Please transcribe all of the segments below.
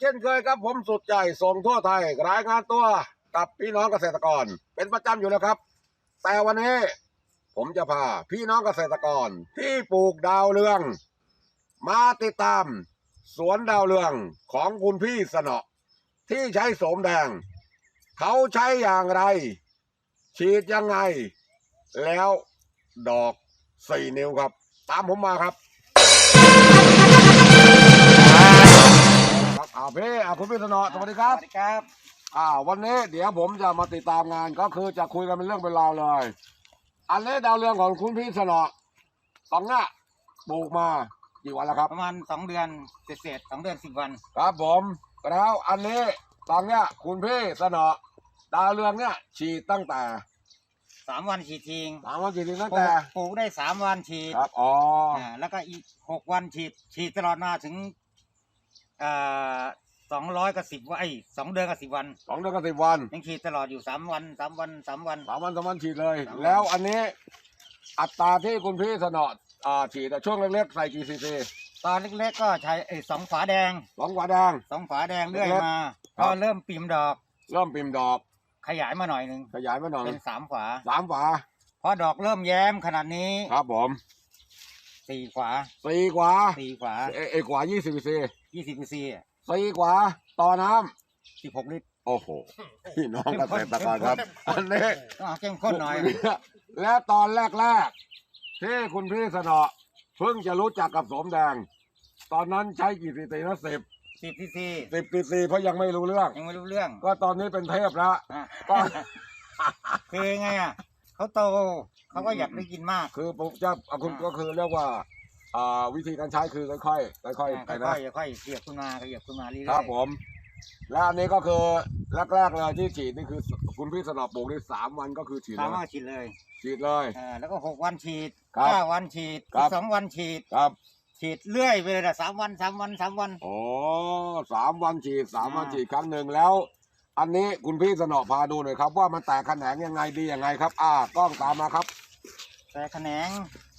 เช่นเคยครับผมสุดใจส่งทั่วไทยรายงานตัวกับพี่น้องเกษตรกร เป็นประจำอยู่แล้วครับ แต่วันนี้ผมจะพาพี่น้องเกษตรกรที่ปลูกดาวเรือง มาติดตาม สวนดาวเรืองของคุณพี่สนอที่ใช้โสมแดง เขาใช้อย่างไร ฉีดยังไง แล้วดอกสี่นิ้วครับ ตามผมมาครับ สนอสวัสดีครับ สวัสดีครับ อ่า วันนี้เดี๋ยวผมจะมาติดตามงานก็คือจะคุยกันเป็นเรื่องเป็นราวเลย อันนี้ดาวเรืองของคุณพี่สนอสองหน้าปลูกมากี่วันแล้วครับ ประมาณสองเดือนเศษๆสองเดือนสิบวัน ครับผมแล้วอันนี้ตอนเนี้ยคุณพี่สนอดาวเรืองเนี่ยฉีดตั้งแต่สามวันฉีดทิ้งสามวันฉีดตั้งปลูแต่กปลูกได้สามวันฉีดครับอ๋ออ่าแล้วก็อีกหกวันฉีดฉีดตลอดมาถึงอ่า สองร้อยกับสิบวันไอ้สองเดือนกับสิบวัน สองเดือนกับสิบวันยังฉีดตลอดอยู่สามวันสามวันสามวัน สามวันสามวันฉีดเลย สามวัน แล้วอันนี้อัตราที่คุณพี่สนออ่าฉีดอะช่วงเล็กๆใส่กี่ซีซีตอนเล็กๆก็ใช้ไอ้สองฝาแดงสองกว่าแดง สองฝาแดงเรื่อยเล็กๆมาครัพบ อเริ่มปิ่มดอกเริ่มปิ่มดอกขยายมาหน่อยหนึ่งขยายมาหน่อยเป็นสามฝาสามฝาพอดอกเริ่มแย้มขนาดนี้ครับผมสี่ฝาสี่กว่าสี่ฝาเอเอกว่ายี่สิบซียี่สิบซี สี่กว่าต่อน้ำสิบหกลิตรโอ้โหพี่น้องเกษตรกรครับอันนี้ต้องเอาเข้มข้นหน่อย และตอนแรกๆที่คุณพี่สนอเพิ่งจะรู้จักกับสมแดง ตอนนั้นใช้กี่ซีซีนะสิบสิบซีซีสิบซีซีเพราะยังไม่รู้เรื่อง ยังไม่รู้เรื่องก็ตอนนี้เป็นเทพแล้วอะก็ คือไงอะเขาโตเขาก็อยากได้กินมาก คือผมจะเอาคุณอ่าก็คือเรียกว่า อ่าวิธีการใช้คือค่อยๆค่อยๆไปค่นะอยๆค่อยๆเหยียบขึ้นมาเหยียบขึ้นมาเรื่อยๆครับผม และอันนี้ก็คือแรกๆเลยที่ฉีดนี่คือคุณพี่สนอปลูกนี่สามวันก็คือฉีดสามแล้ววันฉีดเลย ฉีดเลยอ่าแล้วก็หกวันฉีดครับเก้าวันฉีดครับสิบสองวันฉีดครับฉีดเรื่อยไปเลยนะสามวันสามวันสามวันโอ้สามวันฉีดสามวันอ่าฉีดครั้งหนึ่งแล้ว อันนี้คุณพี่สนอพาดูหน่อยครับว่ามันแตกแขนงยังไงดียังไงครับ อ่ากล้องตามมาครับ แต่แขนง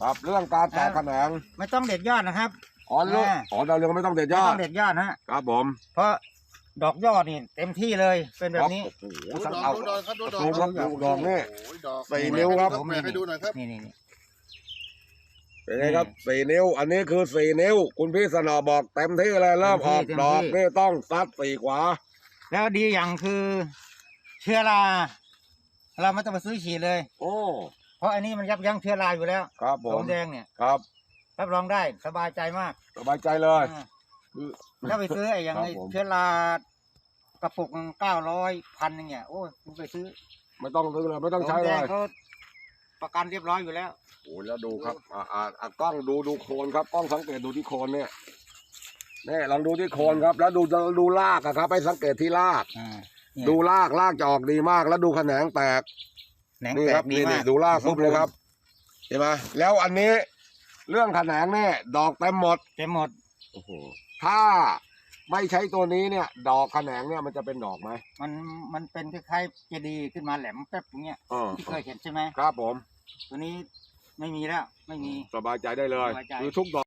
ครับเรื่องการแตกอ่าแขนงไม่ต้องเด็ดยอดนะครับ อ๋อเรื่องอ่า อ๋อดาวเรืองไม่ต้องเด็ดยไม่อต้ดองเด็ดยอดนะฮะครับผมเพราะดอกยอดนี่เต็มที่เลยเป็นแบบนี้ โอ้โหดูสักดอเอากดูดอกครับดูดอกดูครับดูดอกนี่โอ้ยดอกสี่นิ้วครับ แม่ให้ดูหน่อยครับ นี่นี่นี่ เป็นไงครับสี่นิ้ว อันนี้คือสี่นิ้ว คุณพี่สนอบอกเต็มที่เลยเริ่มออกดอกนี่ต้องซัดสี่ขวา แล้วดีอย่างคือ เชื้อรา เราไม่ต้องไปซื้อฉีดเลย โอ้ เพราะอันนี้มันยับยั้งเชื้อราอยู่แล้วครับผสมมแดงเนี่ยครับรับรองได้สบายใจมากสบายใจเลยอ่าคือถ้าไปซื้อไอ้อย่างครับไอ้ผมเชื้อรากระปุกเก้าร้อยพันอย่างเงี้ยโอ้ยคุณไปซื้อ ไม่ต้องซื้อเลยไม่ต้องสใช้มเลแดงยเขาประกันเรียบร้อยอยู่แล้วโอ้แล้วดูครับอ่าอ่าอ่ากล้องดูดูโคนครับกล้องสังเกตดูที่โคนเนี่ยนี่ลองดูที่โคนครับ แล้วดูดูรากอะครับไปสังเกตที่รากอ่าเนี่ยดูรากรากจะออกดีมาก แล้วดูแขนงแตก แหนงนี่แตครักบดีนี่มานี่กดูรากปุ๊บเลยครับเห็นไหมแล้วอันนี้เรื่องแขนงเนี่ยดอกเต็มหมด เต็มหมดโอ้โห ถ้าไม่ใช้ตัวนี้เนี่ย ดอกแขนงเนี่ยมันจะเป็นดอกไหมมันมันเป็นคล้ายๆเจดีย์ขึ้นมาแหลมแป๊บอย่างเงี้ยเออที่เคยเห็นใช่ไหมครับผม ตัวนี้ไม่มีแล้วไม่มี สบายใจได้เลย สบายใจ คือทุกดอก